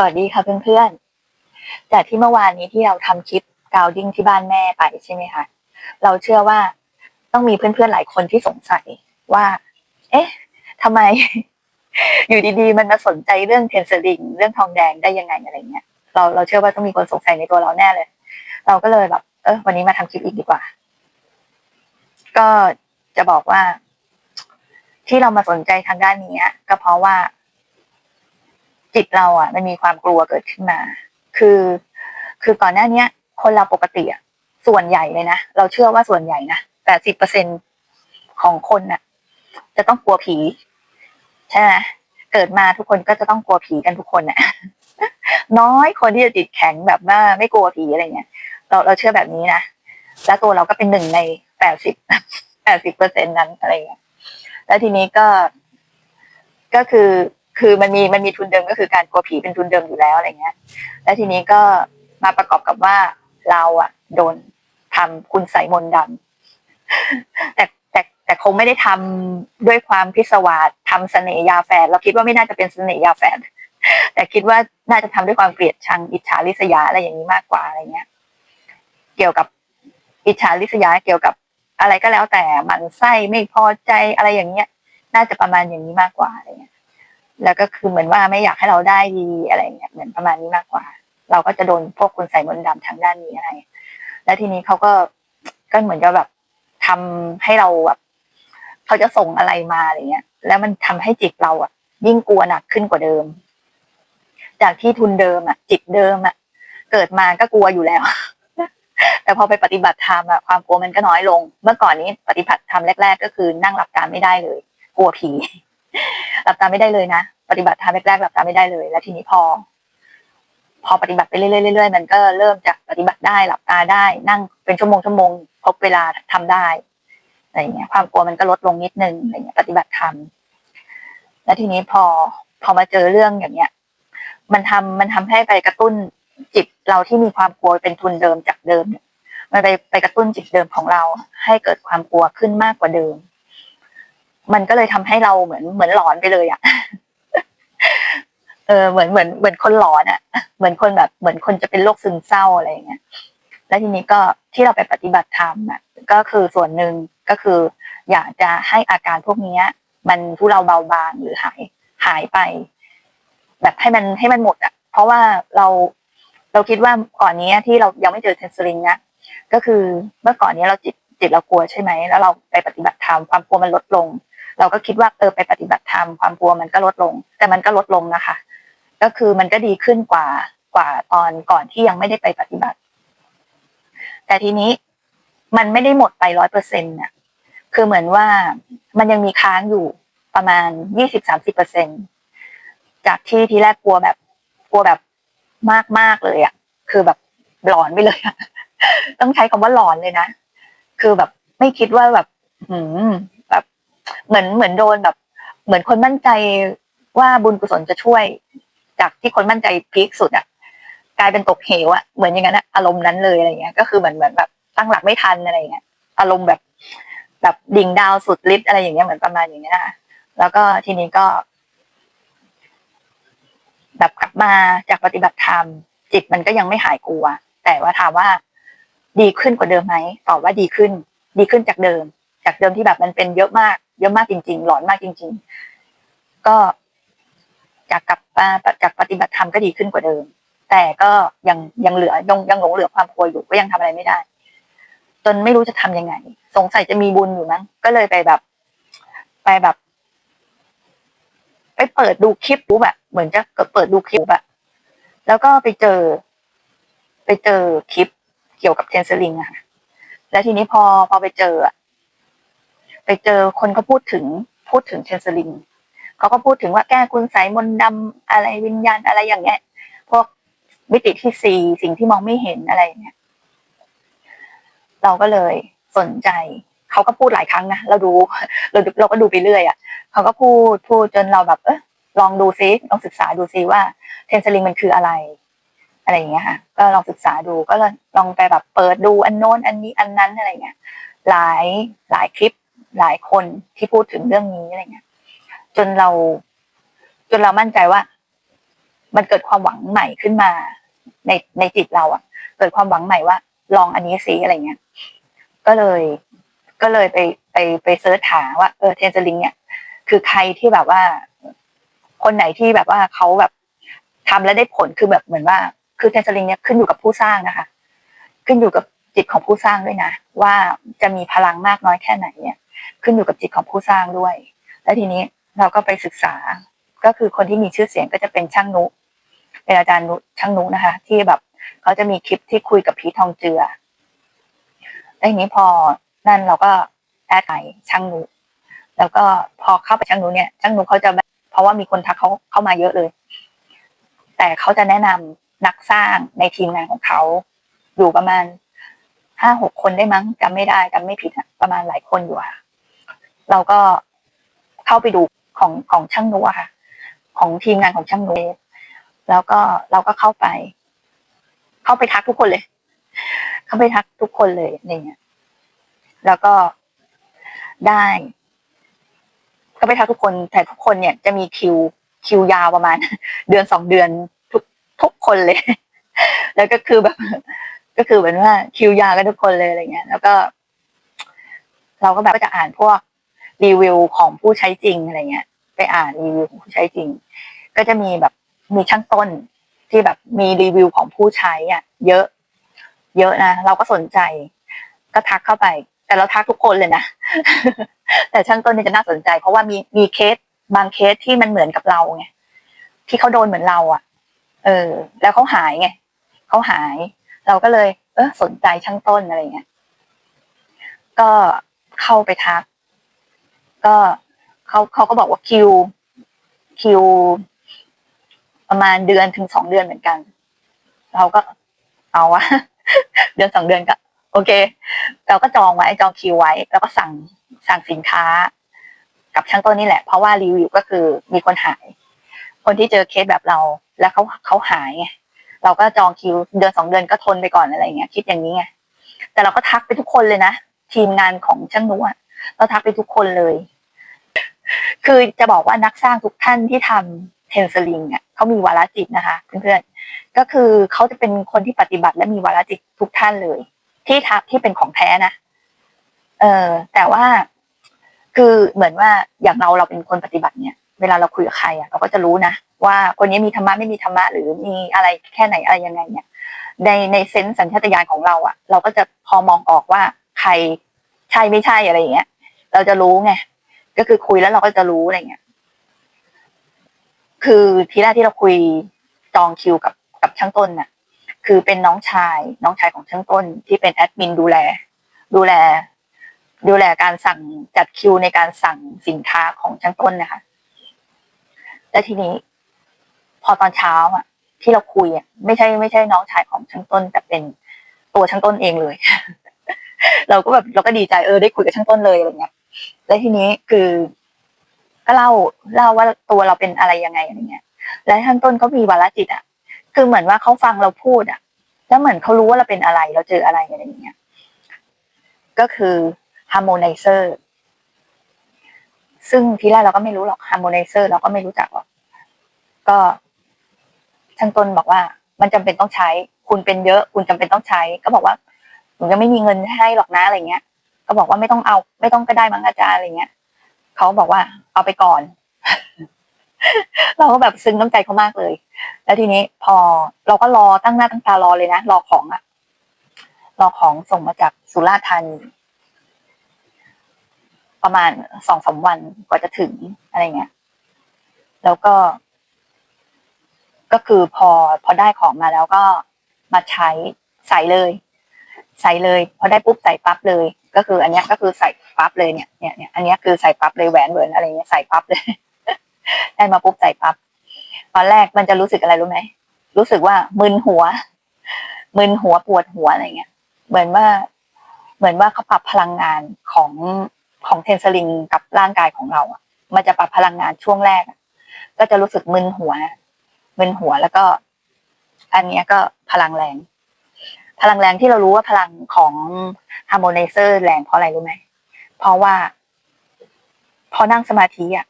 สวัสดีค่ะเพื่อนๆ จากที่เมื่อวานนี้ที่เราทำคลิปกาวดิ้งที่บ้านแม่ไปใช่ไหมคะเราเชื่อว่าต้องมีเพื่อนๆหลายคนที่สงสัยว่า เอ๊ะทำไม อยู่ดีๆ มันมาสนใจเรื่องเทนเซอริงเรื่องทองแดงได้ยังไงอะไรเงี้ยเราเราเชื่อว่าต้องมีคนสงสัยในตัวเราแน่เลย เราก็เลยแบบ เออวันนี้มาทำคลิปอีกดีกว่า ก็จะบอกว่า ที่เรามาสนใจทางด้านนี้ก็เพราะว่า จิตเราอะ มันมีความกลัวเกิดขึ้นมา คือ คือก่อนหน้าเนี้ย คนเราปกติอะส่วนใหญ่เลยนะเราเชื่อว่าส่วนใหญ่นะแปดสิบเปอร์เซ็นของคนน่ะ จะต้องกลัวผีใช่ไหมเกิดมาทุกคนก็จะต้องกลัวผีกันทุกคนน่ะ น้อยคนที่จะจิตแข็งแบบว่าไม่กลัวผีอะไรเงี้ยเราเราเชื่อแบบนี้นะแล้วตัวเราก็เป็นหนึ่งในแปดสิบแปดสิบเปอร์เซ็นนั้นอะไรเงี้ยแล้วทีนี้ก็ก็คือ คือมันมีมันมีทุนเดิมก็คือการกลัวผีเป็นทุนเดิมอยู่แล้วอะไรเงี้ย แล้วทีนี้ก็มาประกอบกับว่าเราอะโดนทำคุณใสมนต์ดำแต่แต่แต่คงไม่ได้ทำด้วยความพิศวาสทำเสน่ยาแฝดเราคิดว่าไม่น่าจะเป็นเสน่ยาแฝดแต่คิดว่าน่าจะทำด้วยความเกลียดชังอิจฉาริษยาอะไรอย่างนี้มากกว่าอะไรเงี้ย เกี่ยวกับอิจฉาริษยาเกี่ยวกับอะไรก็แล้วแต่หมันไส้ไม่พอใจอะไรอย่างเงี้ย น่าจะประมาณอย่างนี้มากกว่าอะไรเงี้ย แล้วก็คือเหมือนว่าไม่อยากให้เราได้ดีอะไรเงี้ยเหมือนประมาณนี้มากกว่า เราก็จะโดนพวกคุณใส่มนต์ดำทางด้านนี้อะไร แล้วทีนี้เขาก็ก็เหมือนกับแบบทำให้เราแบบเขาจะส่งอะไรมาอะไรเงี้ย แล้วมันทำให้จิตเราอะ ยิ่งกลัวหนักขึ้นกว่าเดิม จากที่ทุนเดิมอะ จิตเดิมอะ เกิดมาก็กลัวอยู่แล้ว แต่พอไปปฏิบัติธรรมอะความกลัวมันก็น้อยลง เมื่อก่อนนี้ปฏิบัติธรรมแรก ๆ ก็คือนั่งหลับตาไม่ได้เลย กลัวผี หลับตาไม่ได้เลยนะ ปฏิบัติธรรมแรกๆหลับตาไม่ได้เลย แล้วทีนี้พอ พอปฏิบัติไปเรื่อยๆๆมันก็เริ่มจะปฏิบัติได้หลับตาได้ นั่งเป็นชั่วโมงชั่วโมงครบเวลาทำได้อะไรเงี้ย ความกลัวมันก็ลดลงนิดนึงอะไรเงี้ย ปฏิบัติธรรมแล้วทีนี้พอพอมาเจอเรื่องอย่างเงี้ย มันทำมันทำให้ไปกระตุ้นจิตเราที่มีความกลัวเป็นทุนเดิมจากเดิมเนี่ยมันไปไปกระตุ้นจิตเดิมของเราให้เกิดความกลัวขึ้นมากกว่าเดิม มันก็เลยทำให้เราเหมือนเหมือนหลอนไปเลยอะ่ะ เออเหมือนเหมือนเหมือนคนหลอนอะ่ะ เหมือนคนแบบเหมือนคนจะเป็นโรคซึมเศร้าอะไรอย่างเงี้ย แล้วทีนี้ก็ที่เราไปปฏิบัติธรรมอะ ก็คือส่วนหนึ่งก็คือ อยากจะให้อาการพวกนี้มันทุเราเบาบางหรือหายหายไป แบบให้มันให้มันหมดอะ เพราะว่าเราเราคิดว่าก่อนนี้ที่เรายังไม่เจอเทนสลิงนะก็คือเมื่อก่อนนี้เราจิตจิตเรากลัวใช่ไหมแล้วเราไปปฏิบัติธรรมความกลัวมันลดลง เราก็คิดว่าเออไปปฏิบัติธรรมความกลัวมันก็ลดลง แต่มันก็ลดลงนะคะ ก็คือมันก็ดีขึ้นกว่ากว่าตอนก่อนที่ยังไม่ได้ไปปฏิบัติ แต่ทีนี้มันไม่ได้หมดไปร้อยเปอร์เซ็นต์น่ะคือเหมือนว่ามันยังมีค้างอยู่ประมาณยี่สิบสามสิบเปอร์เซ็นจากที่ทีแรกกลัวแบบกลัวแบบมากมากเลยอะ คือแบบหลอนไปเลยอะต้องใช้คำว่าหลอนเลยนะ คือแบบไม่คิดว่าแบบหืม เหมือนเหมือนโดนแบบ เหมือนคนมั่นใจว่าบุญกุศลจะช่วย จากที่คนมั่นใจพีคสุดอะกลายเป็นตกเหวอะเหมือนอย่างนั้นอะอารมณ์นั้นเลยอะไรเงี้ย ก็คือเหมือนเหมือนแบบตั้งหลักไม่ทันอะไรเงี้ย อารมณ์แบบ แบบดิ่งดาวสุดฤทธิ์อะไรอย่างเงี้ยเหมือนประมาณอย่างเงี้ยนะแล้วก็ทีนี้ก็ แบบกลับมาจากปฏิบัติธรรมจิตมันก็ยังไม่หายกลัว แต่ว่าถามว่า ดีขึ้นกว่าเดิมไหมตอบว่าดีขึ้น ดีขึ้นจากเดิม จากเดิมที่แบบมันเป็นเยอะมาก เยอะมากจริง ๆ หลอนมากจริง ๆ ก็จากกลับมาจากปฏิบัติธรรมก็ดีขึ้นกว่าเดิม แต่ก็ยังยังเหลือยังยังหลงเหลือความกลัวอยู่ก็ยังทำอะไรไม่ได้ จนไม่รู้จะทำยังไง สงสัยจะมีบุญอยู่มั้งก็เลยไปแบบ ไปแบบ ไปเปิดดูคลิปปุ๊บแบบเหมือนจะเปิดดูคลิปแบบแล้วก็ไปเจอ ไปเจอคลิปเกี่ยวกับเทนเซอร์ลิงอะค่ะแล้วทีนี้พอพอไปเจออะ ไปเจอคนเขาพูดถึงพูดถึงเทนเซลิงเขาก็พูดถึงว่าแก้คุณใสยมนต์ดำอะไรวิญญาณอะไรอย่างเงี้ยพวกมิติที่สี่สิ่งที่มองไม่เห็นอะไรเงี้ยเราก็เลยสนใจเขาก็พูดหลายครั้งนะเราดูเราเราก็ดูไปเรื่อยอะ่ะเขาก็พูดพูดจนเราแบบ เออลองดูซิลองศึกษาดูซิว่าเทนสลิงมันคืออะไร อะไรอย่างเงี้ยค่ะก็ลองศึกษาดูก็ลองไปแบบเปิดดูอันโน้นอันนี้อันนั้นอะไรเงี้ยหลายหลายคลิป หลายคนที่พูดถึงเรื่องนี้อะไรเงี้ยจนเรา จนเรามั่นใจว่า มันเกิดความหวังใหม่ขึ้นมา ในในจิตเราอะเกิดความหวังใหม่ว่า ลองอันนี้สิอะไรเงี้ย ก็เลย ก็เลยไปไปไปเสิร์ชหาว่าเออเทนเซลิงเนี่ยคือใครที่แบบว่า คนไหนที่แบบว่าเขาแบบทำแล้วได้ผลคือแบบเหมือนว่า คือเทนเซลิงเนี่ยขึ้นอยู่กับผู้สร้างนะคะ ขึ้นอยู่กับจิตของผู้สร้างด้วยนะ ว่าจะมีพลังมากน้อยแค่ไหนเนี่ย ขึ้นอยู่กับจิตของผู้สร้างด้วย แล้วทีนี้เราก็ไปศึกษาก็คือคนที่มีชื่อเสียงก็จะเป็นช่างนุเป็นอาจารย์นุช่างนุนะคะ ที่แบบเขาจะมีคลิปที่คุยกับพีททองเจือแล้วทีนี้พอนั่นเราก็แอดไปช่างนุแล้วก็พอเข้าไปช่างนุเนี่ยช่างนุเขาจะเพราะว่ามีคนทักเขาเข้ามาเยอะเลย แต่เขาจะแนะนำนักสร้างในทีมงานของเขาอยู่ประมาณห้าหกคนได้มั้งจำไม่ได้จำไม่ผิดอะประมาณหลายคนอยู่อะ เราก็เข้าไปดูของของช่างนุอะค่ะ ของทีมงานของช่างนุแล้วก็เราก็เข้าไป เข้าไปทักทุกคนเลย เข้าไปทักทุกคนเลยเนี่ยแล้วก็ได้ ก็ไปทักทุกคนแต่ทุกคนเนี่ยจะมีคิวคิวยาวประมาณ เดือนสองเดือนทุกทุกคนเลย แล้วก็คือแบบ ก็คือเหมือนว่าคิวยาวกันทุกคนเลยอะไรเงี้ย แล้วก็ เราก็แบบก็จะอ่านพวก รีวิวของผู้ใช้จริงอะไรเงี้ย ไปอ่านรีวิวของผู้ใช้จริง ก็จะมีแบบมีช่างต้นที่แบบมีรีวิวของผู้ใช้อะ เยอะ เยอะนะเราก็สนใจ ก็ทักเข้าไป แต่เราทักทุกคนเลยนะแต่ช่างต้นนี่จะน่าสนใจ เพราะว่ามีมีเคสบางเคสที่มันเหมือนกับเราไงที่เขาโดนเหมือนเรา อะ เออ แล้วเขาหายไงเขาหาย เราก็เลย เออสนใจช่างต้นอะไรเงี้ยก็เข้าไปทัก ก็เขาเขาก็บอกว่าคิว คิว ประมาณเดือนถึงสองเดือนเหมือนกัน เราก็เอาวะเดือนสองเดือนก็โอเค เราก็จองไว้จองคิวไว้ แล้วก็สั่งสั่งสินค้า กับช่างต้นนี่แหละ เพราะว่ารีวิวก็คือมีคนหาย คนที่เจอเคสแบบเรา แล้วเขาเขาหายไงเราก็จองคิวเดือนสองเดือนก็ทนไปก่อนอะไรเงี้ยคิดอย่างนี้ไงแต่เราก็ทักไปทุกคนเลยนะทีมงานของช่างนุอะ เราทักไปทุกคนเลย คือจะบอกว่านักสร้างทุกท่านที่ทำเทนสลิงอะเขามีวาระจิตนะคะเพื่อนๆก็คือเขาจะเป็นคนที่ปฏิบัติและมีวาระจิตทุกท่านเลย ที่ทัที่เป็นของแท้นะเออแต่ว่าคือเหมือนว่าอย่างเราเราเป็นคนปฏิบัติเนี่ย เวลาเราคุยกับใครอะเราก็จะรู้นะว่าคนนี้มีธรรมะไม่มีธรรมะหรือมีอะไรแค่ไหนอะไรยังไงเนี่ยในในเซนส์สัญชาตญาณของเราอะ เราก็จะพอมองออกว่าใคร ใช่ไม่ใช่อะไรอย่างเงี้ย เราจะรู้ไงก็คือคุยแล้วเราก็จะรู้อะไรเงี้ย คือทีแรกที่เราคุยจองคิวกับกับช่างต้นน่ะ คือเป็นน้องชาย น้องชายของช่างต้น ที่เป็นแอดมินดูแล ดูแล ดูแลการสั่งจัดคิวในการสั่งสินค้าของช่างต้นนะคะแล้วทีนี้ พอตอนเช้าอะ ที่เราคุยอะไม่ใช่ไม่ใช่น้องชายของช่างต้น แต่เป็นตัวช่างต้นเองเลย เราก็แบบเราก็ดีใจเออได้คุยกับช่างต้นเลยอะไรเงี้ยแล้วทีนี้คือ ก็เล่าเล่าว่าตัวเราเป็นอะไรยังไงอะไรเงี้ย แล้วช่างต้นก็มีวาระจิตอะ คือเหมือนว่าเขาฟังเราพูดอะ แล้วเหมือนเขารู้ว่าเราเป็นอะไร เราเจออะไรอะไรอย่างเงี้ย ก็คือ harmonizer ซึ่งทีแรกเราก็ไม่รู้หรอก harmonizer เราก็ไม่รู้จักหรอกก็ช่างต้นบอกว่า มันจำเป็นต้องใช้ คุณเป็นเยอะ คุณจำเป็นต้องใช้ ก็บอกว่า หนูยังไม่มีเงินให้หรอกนะอะไรเงี้ย ก็บอกว่าไม่ต้องเอา ไม่ต้องก็ได้มั้งอาจารย์อะไรเงี้ยเขาบอกว่าเอาไปก่อน เราก็แบบซึ้งน้ำใจเขามากเลย แล้วทีนี้พอเราก็รอตั้งหน้าตั้งตารอเลยนะรอของอะรอของส่งมาจากสุราษฎร์ธานีประมาณสองสาวันกว่าจะถึงอะไรเงี้ย แล้วก็ ก็คือพอพอได้ของมาแล้วก็มาใช้ใส่เลย ใส่เลยพอได้ปุ๊บใส่ปั๊บเลย ก็คือ อันนี้ก็คือใส่ปั๊บเลยเนี่ยเนี่ยเนี่ยอันนี้คือใส่ปั๊บเลยแหวนเหวินอะไรเงี้ยใส่ปั๊บเลย ได้มาปุ๊บใส่ปั๊บตอนแรกมันจะรู้สึกอะไรรู้ไหมรู้สึกว่ามึนหัว มึนหัวปวดหัวอะไรเงี้ย เหมือนว่า เหมือนว่าเขาปรับพลังงานของของเทนสลิงกับร่างกายของเราอะ มันจะปรับพลังงานช่วงแรกก็จะรู้สึกมึนหัว มึนหัวแล้วก็ อันนี้ก็พลังแรง พลังแรงที่เรารู้ว่าพลังของฮาร์โมไนเซอร์แรงเพราะอะไรรู้ไหมเพราะว่า พอนั่งสมาธิอะ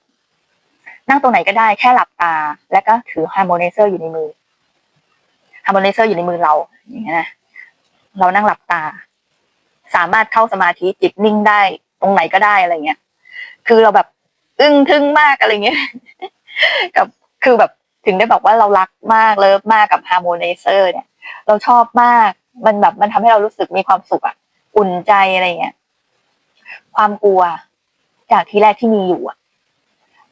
นั่งตรงไหนก็ได้แค่หลับตา แล้วก็ถือฮาร์โมไนเซอร์อยู่ในมือฮาร์โมไนเซอร์อยู่ในมือเราอย่างเงี้ยนะเรานั่งหลับตา สามารถเข้าสมาธิจิตนิ่งได้ตรงไหนก็ได้อะไรเงี้ย คือเราแบบอึ้งทึ่งมากอะไรเงี้ย กับคือแบบถึงได้บอกว่าเรารักมากเลิฟมากกับฮาร์โมไนเซอร์เนี่ย เราชอบมาก มันแบบมันทำให้เรารู้สึกมีความสุขอะอุ่นใจอะไรเงี้ย ความกลัว จากที่แรกที่มีอยู่อะ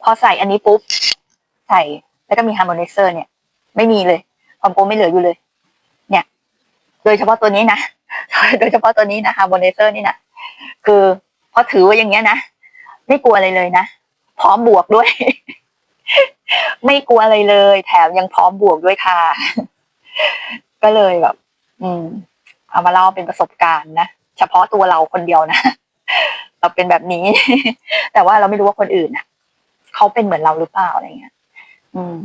พอใส่อันนี้ปุ๊บ ใส่แล้วก็มีฮาร์โมไนเซอร์เนี่ย ไม่มีเลย ความกลัวไม่เหลืออยู่เลย เนี่ย โดยเฉพาะตัวนี้นะโดยเฉพาะตัวนี้นะฮาร์โมไนเซอร์นี่นะคือพอถือไว้อย่างเงี้ยนะไม่กลัวอะไรเลยนะพร้อมบวกด้วย ไม่กลัวอะไรเลย แถมยังพร้อมบวกด้วยค่ะ ก็เลยแบบ อืม เอามาเล่าเป็นประสบการณ์นะเฉพาะตัวเราคนเดียวนะเราเป็นแบบนี้ แต่ว่าเราไม่รู้ว่าคนอื่นน่ะเขาเป็นเหมือนเราหรือเปล่าอะไรเงี้ย อืม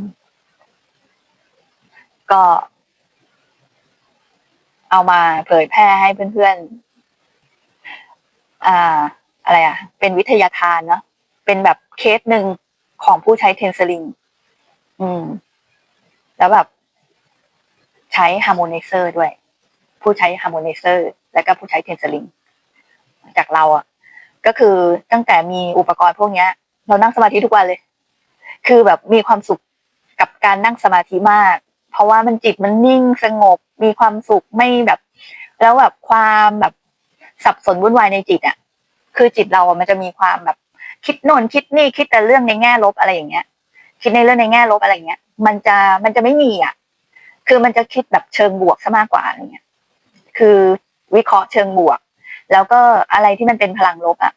ก็ เอามาเผยแพร่ให้เพื่อนๆ อ่า อะไรอะ เป็นวิทยาทานเนาะ เป็นแบบเคสหนึ่งของผู้ใช้เทนสลิง อืม แล้วแบบ ใช้ฮาร์โมไนเซอร์ด้วย ผู้ใช้ฮาร์โมไนเซอร์แล้วก็ผู้ใช้เทนสลิงจากเราอะก็คือตั้งแต่มีอุปกรณ์พวกเนี้ย เรานั่งสมาธิทุกวันเลย คือแบบมีความสุขกับการนั่งสมาธิมาก เพราะว่ามันจิตมันนิ่งสงบ มีความสุขไม่แบบ แล้วแบบความแบบสับสนวุ่นวายในจิตอะคือจิตเราอะมันจะมีความแบบคิดโน่นคิดนี่คิดแต่เรื่องในแง่ลบอะไรอย่างเงี้ย คิดในเรื่องในแง่ลบอะไรอย่างเงี้ย มันจะมันจะไม่มีอะ คือมันจะคิดแบบเชิงบวกซะมากกว่าอะไรเงี้ย คือวิเคราะห์เชิงบวก แล้วก็อะไรที่มันเป็นพลังลบอะ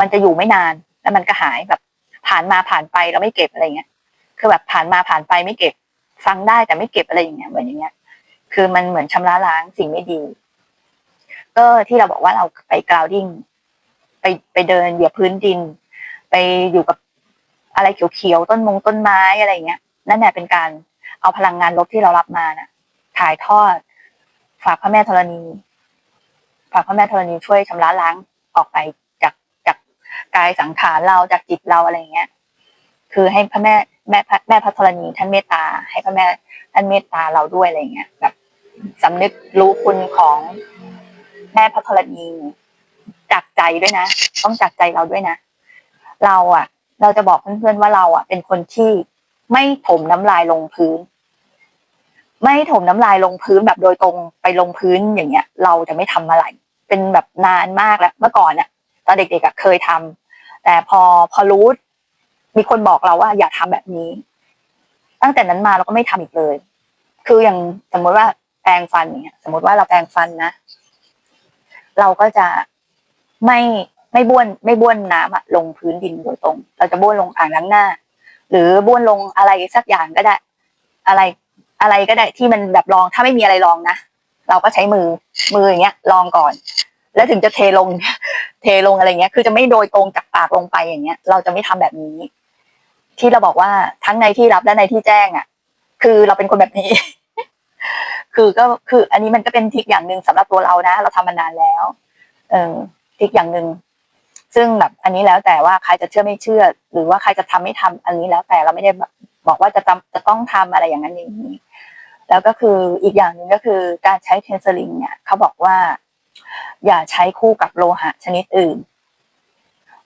มันจะอยู่ไม่นานแล้วมันก็หายแบบผ่านมาผ่านไปแล้วไม่เก็บอะไรเงี้ย คือแบบผ่านมาผ่านไปไม่เก็บ ฟังได้แต่ไม่เก็บอะไรอย่างเงี้ยเหมือนอย่างเงี้ย คือมันเหมือนชำระล้างสิ่งไม่ดี ก็ที่เราบอกว่าเราไปกราวดิ้งไปไปเดินเหยียบพื้นดิน ไปอยู่กับอะไรเขียวๆต้นมงต้นไม้อะไรเงี้ย นั่นแหละเป็นการเอาพลังงานลบที่เรารับมาน่ะถ่ายทอด ฝากพระแม่ธรณีฝากพระแม่ธรณีช่วยชำระล้างออกไปจากจากกายสังขารเราจากจิตเราอะไรเงี้ย คือให้พระแม่แม่พระแม่พระธรณีท่านเมตตา ให้พระแม่ท่านเมตตาเราด้วยอะไรเงี้ยแบบสำนึกรู้คุณของแม่พระธรณีจากใจด้วยนะต้องจากใจเราด้วยนะเราอะ เราจะบอกเพื่อนๆว่าเราอะ เป็นคนที่ไม่ถมน้ำลายลงพื้น ไม่ถมน้ำลายลงพื้นแบบโดยตรงไปลงพื้นอย่างเงี้ย เราจะไม่ทำอะไรเป็นแบบนานมากแล้วเมื่อก่อนอะตอนเด็กๆเคยทำแต่พอพอรู้มีคนบอกเราว่าอย่าทำแบบนี้ ตั้งแต่นั้นมาเราก็ไม่ทำอีกเลย คืออย่างสมมติว่าแปรงฟันเนี่ยสมมติว่าเราแปรงฟันนะเราก็จะไม่ไม่บ้วน ไม่บ้วนน้ำอะลงพื้นดินโดยตรง เราจะบ้วนลงอ่างล้างหน้า หรือบ้วนลงอะไรสักอย่างก็ได้ อะไร อะไรก็ได้ที่มันแบบรองถ้าไม่มีอะไรรองนะเราก็ใช้มือมืออย่างเงี้ยรองก่อน แล้วถึงจะเทลง เทลงอะไรเงี้ย คือจะไม่โดยตรงจากปากลงไปอย่างเงี้ย เราจะไม่ทำแบบนี้ ที่เราบอกว่าทั้งในที่รับและในที่แจ้งอะ คือเราเป็นคนแบบนี้ คือก็คืออันนี้มันก็เป็นทิกอย่างหนึ่งสำหรับตัวเรานะ เราทำมานานแล้ว เออทิกอย่างหนึ่งซึ่งแบบอันนี้แล้วแต่ว่าใครจะเชื่อไม่เชื่อ หรือว่าใครจะทำไม่ทำอันนี้แล้วแต่เราไม่ได้บอกว่าจะจำจะต้องทำอะไรอย่างนั้นอย่างนี้ แล้วก็คืออีกอย่างหนึ่งก็คือการใช้เทนเซอริงเนี่ยเขาบอกว่า อย่าใช้คู่กับโลหะชนิดอื่น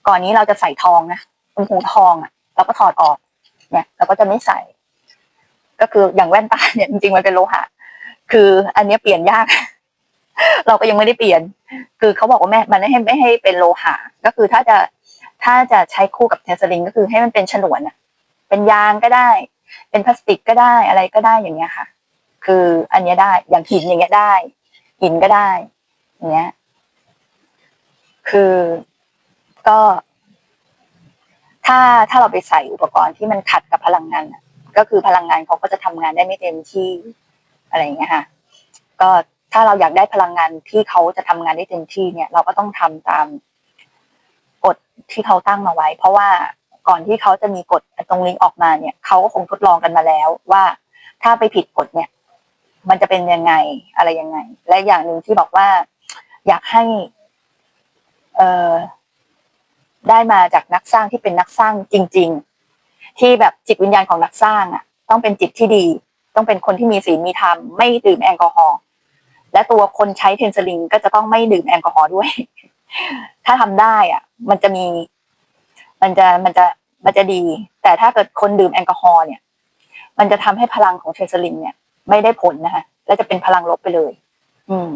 ก่อนนี้เราจะใส่ทองนะเป็นหูทองอะเราก็ถอดออก เนี่ย เราก็จะไม่ใส่ ก็คืออย่างแว่นตาเนี่ยจริงๆมันเป็นโลหะ คืออันนี้เปลี่ยนยาก เราก็ยังไม่ได้เปลี่ยน คือเขาบอกว่าแม่มันไม่ให้ไม่ให้เป็นโลหะ ก็คือถ้าจะถ้าจะใช้คู่กับเทสลิงก็คือให้มันเป็นฉนวนอะเป็นยางก็ได้ เป็นพลาสติกก็ได้อะไรก็ได้อย่างเงี้ยค่ะ คืออันเนี้ยได้ อย่างหินอย่างเงี้ยได้ หินก็ได้อย่างเงี้ย คือก็ ถ้าถ้าเราไปใส่อุปกรณ์ที่มันขัดกับพลังงานน่ะก็คือพลังงานเขาก็จะทำงานได้ไม่เต็มที่อะไรอย่างเงี้ยค่ะ ก็ถ้าเราอยากได้พลังงานที่เขาจะทำงานได้เต็มที่เนี่ย เราก็ต้องทำตามกฎที่เขาตั้งมาไว้ เพราะว่าก่อนที่เขาจะมีกฎตรงนี้ออกมาเนี่ยเขาก็คงทดลองกันมาแล้วว่าถ้าไปผิดกฎเนี่ย มันจะเป็นยังไงอะไรยังไง และอย่างหนึ่งที่บอกว่า อยากให้ เออได้มาจากนักสร้างที่เป็นนักสร้างจริง ๆ ที่แบบจิตวิญญาณของนักสร้างอะ ต้องเป็นจิตที่ดี ต้องเป็นคนที่มีศีลมีธรรมไม่ดื่มแอลกอฮอล์และตัวคนใช้เทนสลิงก็จะต้องไม่ดื่มแอลกอฮอล์ด้วย ถ้าทำได้อะ มันจะมี มันจะมันจะมันจะดี แต่ถ้าเกิดคนดื่มแอลกอฮอล์เนี่ย มันจะทำให้พลังของเทนสลิงเนี่ย ไม่ได้ผลนะคะและจะเป็นพลังลบไปเลย อืม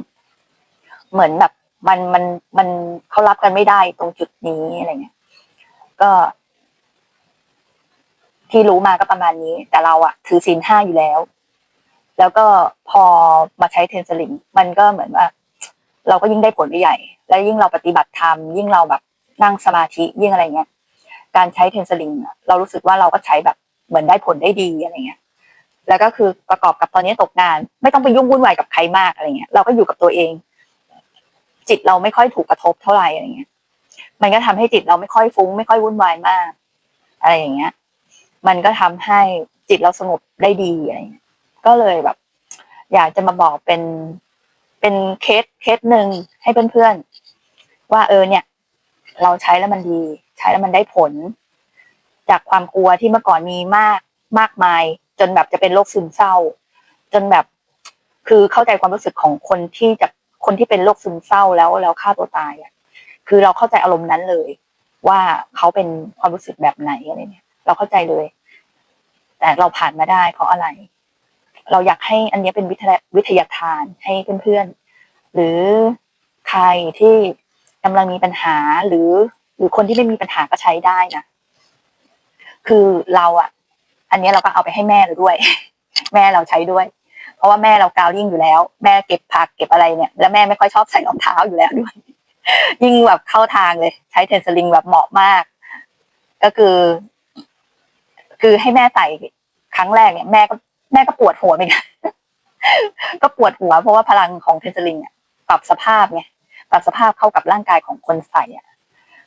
เหมือนแบบมันมันมันเขารับกันไม่ได้ตรงจุดนี้อะไรเงี้ย ก็ ที่รู้มาก็ประมาณนี้ แต่เราอะถือศีลห้าอยู่แล้ว แล้วก็พอมาใช้เทนสลิงมันก็เหมือนว่า เราก็ยิ่งได้ผลใหญ่ และยิ่งเราปฏิบัติธรรมยิ่งเราแบบนั่งสมาธิยิ่งอะไรเงี้ย การใช้เทนสลิงเรารู้สึกว่าเราก็ใช้แบบเหมือนได้ผลได้ดีอะไรเงี้ย แล้วก็คือประกอบกับตอนนี้ตกงาน ไม่ต้องไปยุ่งวุ่นวายกับใครมากอะไรเงี้ยเราก็อยู่กับตัวเอง จิตเราไม่ค่อยถูกกระทบเท่าไหร่อะไรเงี้ย มันก็ทำให้จิตเราไม่ค่อยฟุ้ง ไม่ค่อยวุ่นวายมาก อะไรอย่างเงี้ย มันก็ทำให้จิตเราสงบได้ดีอะไรเงี้ยก็เลยแบบ อยากจะมาบอกเป็นเป็นเคสเคสหนึ่งให้เพื่อนๆว่าเออเนี่ย เราใช้แล้วมันดี ใช้แล้วมันได้ผล จากความกลัวที่เมื่อก่อนมีมากมากมายจนแบบจะเป็นโรคซึมเศร้า จนแบบคือเข้าใจความรู้สึกของคนที่จะคนที่เป็นโรคซึมเศร้าแล้วแล้วฆ่าตัวตายอะคือเราเข้าใจอารมณ์นั้นเลย ว่าเขาเป็นความรู้สึกแบบไหนอะไรเนี่ย เราเข้าใจเลย แต่เราผ่านมาได้ เพราะอะไร เราอยากให้อันนี้เป็นวิทยาวิทยาทานให้เพื่อนๆหรือใครที่กำลังมีปัญหาหรือ หรือคนที่ไม่มีปัญหาก็ใช้ได้นะคือเราอะ อันนี้เราก็เอาไปให้แม่เราด้วย แม่เราใช้ด้วย เพราะว่าแม่เรากาวยิ่งอยู่แล้ว แม่เก็บผักเก็บอะไรเนี่ยแล้วแม่ไม่ค่อยชอบใส่รองเท้าอยู่แล้วด้วย ยิ่งแบบเข้าทางเลย ใช้เทนสลิงแบบเหมาะมาก ก็คือ คือให้แม่ใส่ครั้งแรกเนี่ยแม่ก็แม่ก็ปวดหัวเหมือนกันก็ปวดหัวเพราะว่าพลังของเทนสลิงอะปรับสภาพไงปรับสภาพเข้ากับร่างกายของคนใส่อะ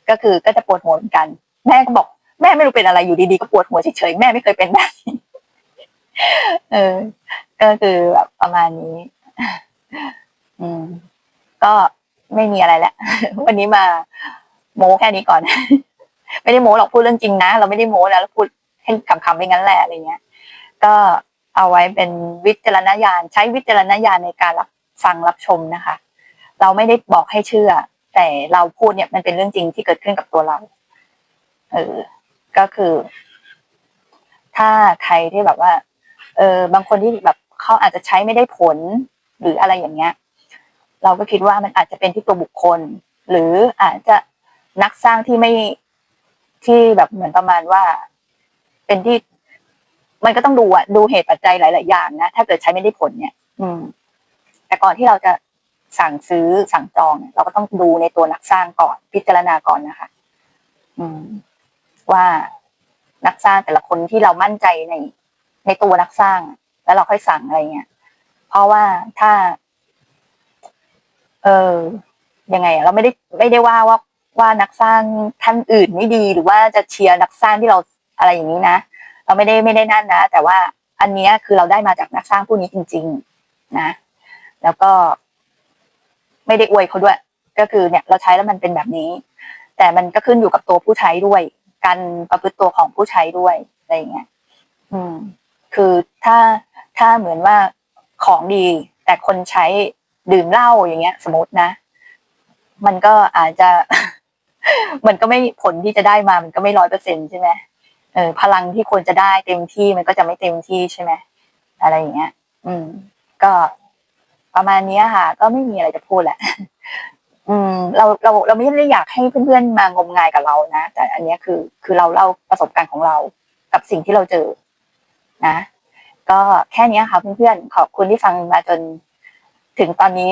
ก็คือก็จะปวดหัวเหมือนกัน แม่ก็บอก แม่ไม่รู้เป็นอะไรอยู่ดีๆก็ปวดหัวเฉยๆแม่ไม่เคยเป็นแบบนี้เออ ก็คือแบบประมาณนี้ อืม ก็ไม่มีอะไรแล้ววันนี้มาโม้แค่นี้ก่อน ไม่ได้โม้หรอกพูดเรื่องจริงนะ เราไม่ได้โม้แล้วเราพูดให้คำๆไปงั้นแหละอะไรเงี้ย ก็เอาไว้เป็นวิจารณญาณใช้วิจารณญาณในการรับฟังรับชมนะคะ เราไม่ได้บอกให้เชื่อ แต่เราพูดเนี่ยมันเป็นเรื่องจริงที่เกิดขึ้นกับตัวเรา เออ ก็คือ ถ้าใครที่แบบว่า เออบางคนที่แบบเขาอาจจะใช้ไม่ได้ผลหรืออะไรอย่างเงี้ย เราก็คิดว่ามันอาจจะเป็นที่ตัวบุคคล หรืออาจจะนักสร้างที่ไม่ที่แบบเหมือนประมาณว่า เป็นที่ มันก็ต้องดูอะดูเหตุปัจจัยหลาย ๆ อย่างนะถ้าเกิดใช้ไม่ได้ผลเนี่ย อืม แต่ก่อนที่เราจะสั่งซื้อสั่งจองเนี่ยเราก็ต้องดูในตัวนักสร้างก่อนพิจารณาก่อนนะคะ อืม ว่านักสร้างแต่ละคนที่เรามั่นใจในในตัวนักสร้าง แล้วเราค่อยสั่งอะไรเงี้ยเพราะว่าถ้า เออยังไงอะเราไม่ได้ไม่ได้ว่าว่าว่านักสร้างท่านอื่นไม่ดีหรือว่าจะเชียร์นักสร้างที่เราอะไรอย่างนี้นะเราไม่ได้ไม่ได้นั่นนะแต่ว่าอันนี้คือเราได้มาจากนักสร้างผู้นี้จริง ๆ นะ แล้วก็ไม่ได้อวยเขาด้วย ก็คือเนี่ย เราใช้แล้วมันเป็นแบบนี้ แต่มันก็ขึ้นอยู่กับตัวผู้ใช้ด้วย การประพฤติตัวของผู้ใช้ด้วยอะไรอย่างเงี้ยอืม คือถ้าถ้าเหมือนว่าของดี แต่คนใช้ดื่มเหล้าอย่างเงี้ย สมมตินะมันก็อาจจะ มันก็ไม่ผลที่จะได้มา มันก็ไม่ร้อยเปอร์เซ็นใช่ไหมเออพลังที่ควรจะได้เต็มที่มันก็จะไม่เต็มที่ใช่ไหมอะไรอย่างเงี้ย อืม ก็ประมาณนี้ค่ะ ก็ไม่มีอะไรจะพูดแหละ อืมเราเราเราไม่ได้อยากให้เพื่อนๆมางมงายกับเรานะ แต่อันนี้คือคือเราเล่าประสบการณ์ของเรากับสิ่งที่เราเจอ นะ ก็แค่นี้ค่ะเพื่อนๆขอบคุณที่ฟังมาจนถึงตอนนี้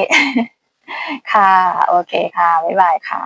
ค่ะ โอเคค่ะ บ๊ายบายค่ะ